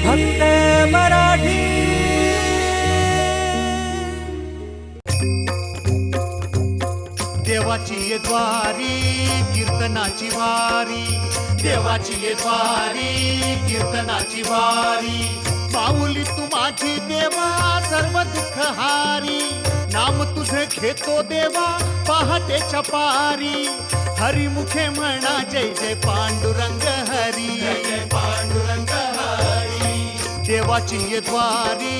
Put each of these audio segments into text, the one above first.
फक्त मराठी. देवाची ये द्वारी कीर्तनाची वारी. देवाची ये द्वारी कीर्तनाची वारी. माऊली तू माझी देवा सर्व दुःख हारी. नाम तुझे घेतो देवा पहाटेच्या पारी. हरिमुखे म्हणा जय जय पांडुरंग. देवाची द्वारी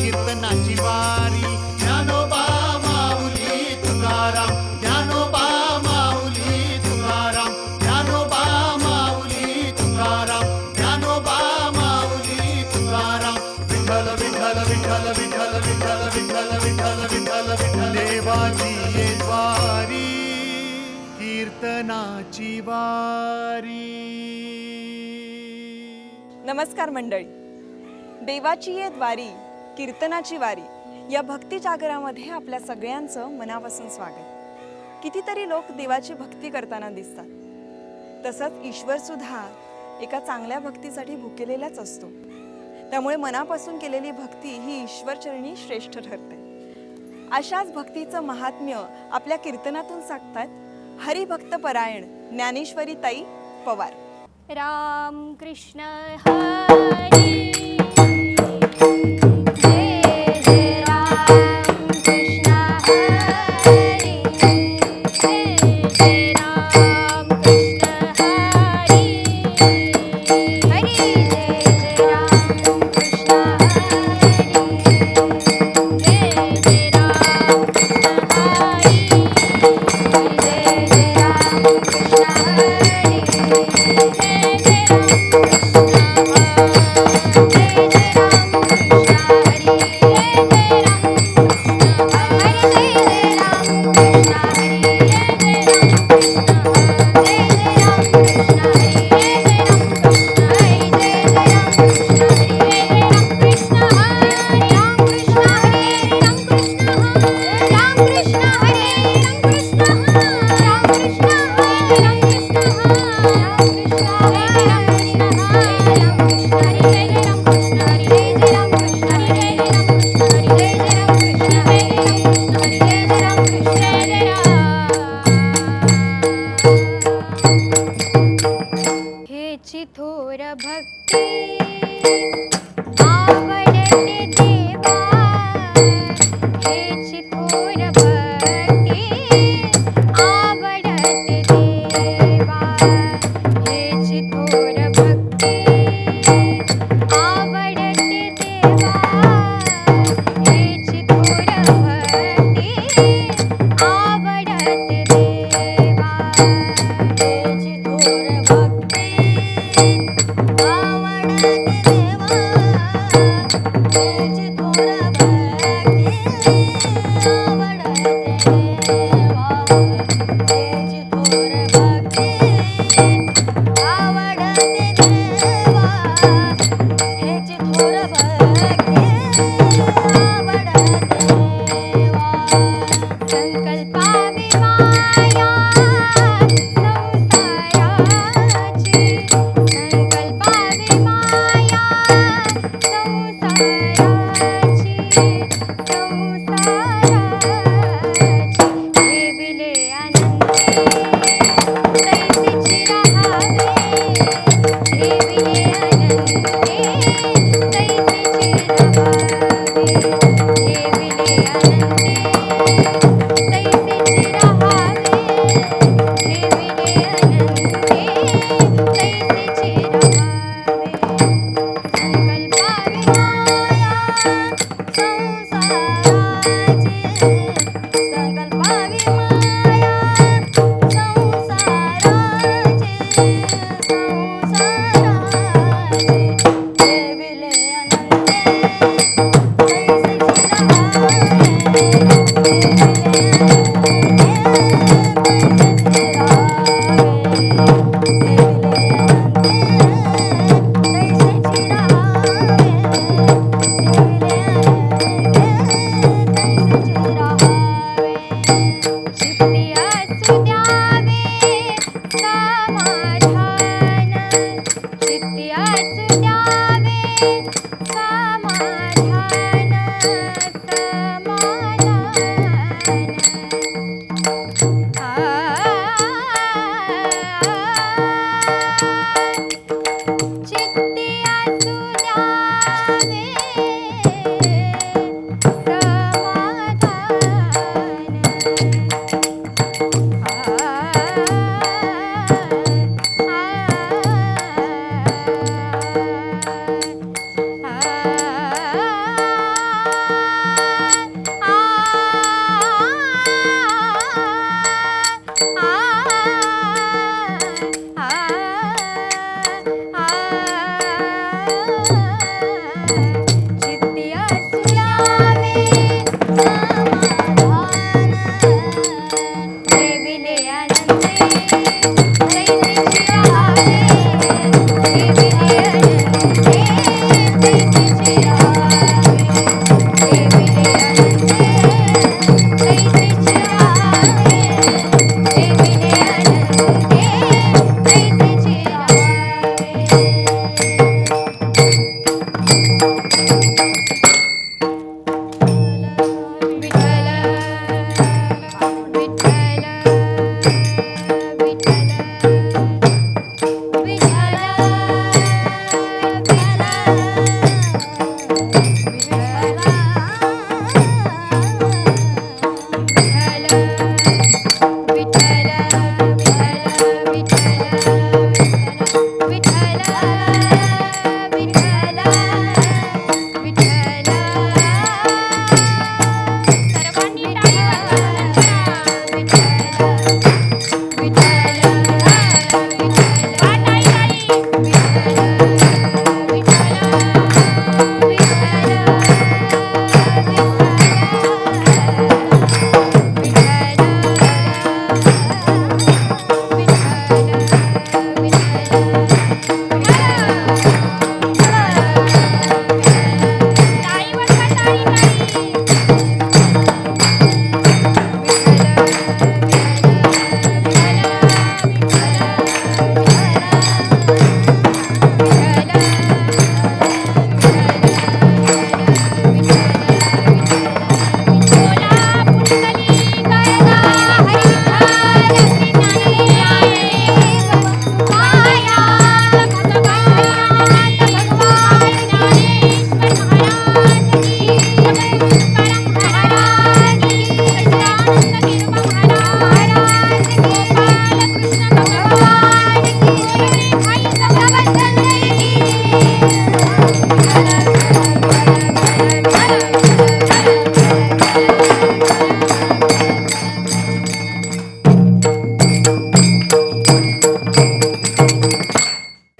कीर्तनाची वारी. ज्ञानोबा माऊली तुकाराम ज्ञानोबा माऊली तुकाराम. ज्ञानोबा माऊली तुकाराम ज्ञानोबा माऊली तुकाराम. विठ्ठल विठ्ठल विठ्ठल विठ्ठल विठ्ठल विठ्ठल विठ्ठल विठ्ठल विठ्ठल. देवाची द्वारी कीर्तनाची वारी. नमस्कार मंडळी. देवाची ये द्वारी कीर्तनाची वारी या भक्ती जागरामध्ये आपल्या सगळ्यांचं मनापासून स्वागत. कितीतरी लोक देवाची भक्ती करताना दिसतात. तसंच ईश्वर सुद्धा एका चांगल्या भक्तीसाठी भुकेलेलाच असतो. त्यामुळे मनापासून केलेली भक्ती ही ईश्वरचरणी श्रेष्ठ ठरते. अशाच भक्तीचं महात्म्य आपल्या कीर्तनातून सांगतात हरिभक्त परायण ज्ञानेश्वरी ताई पवार. Ram Krishna Hari Thank you.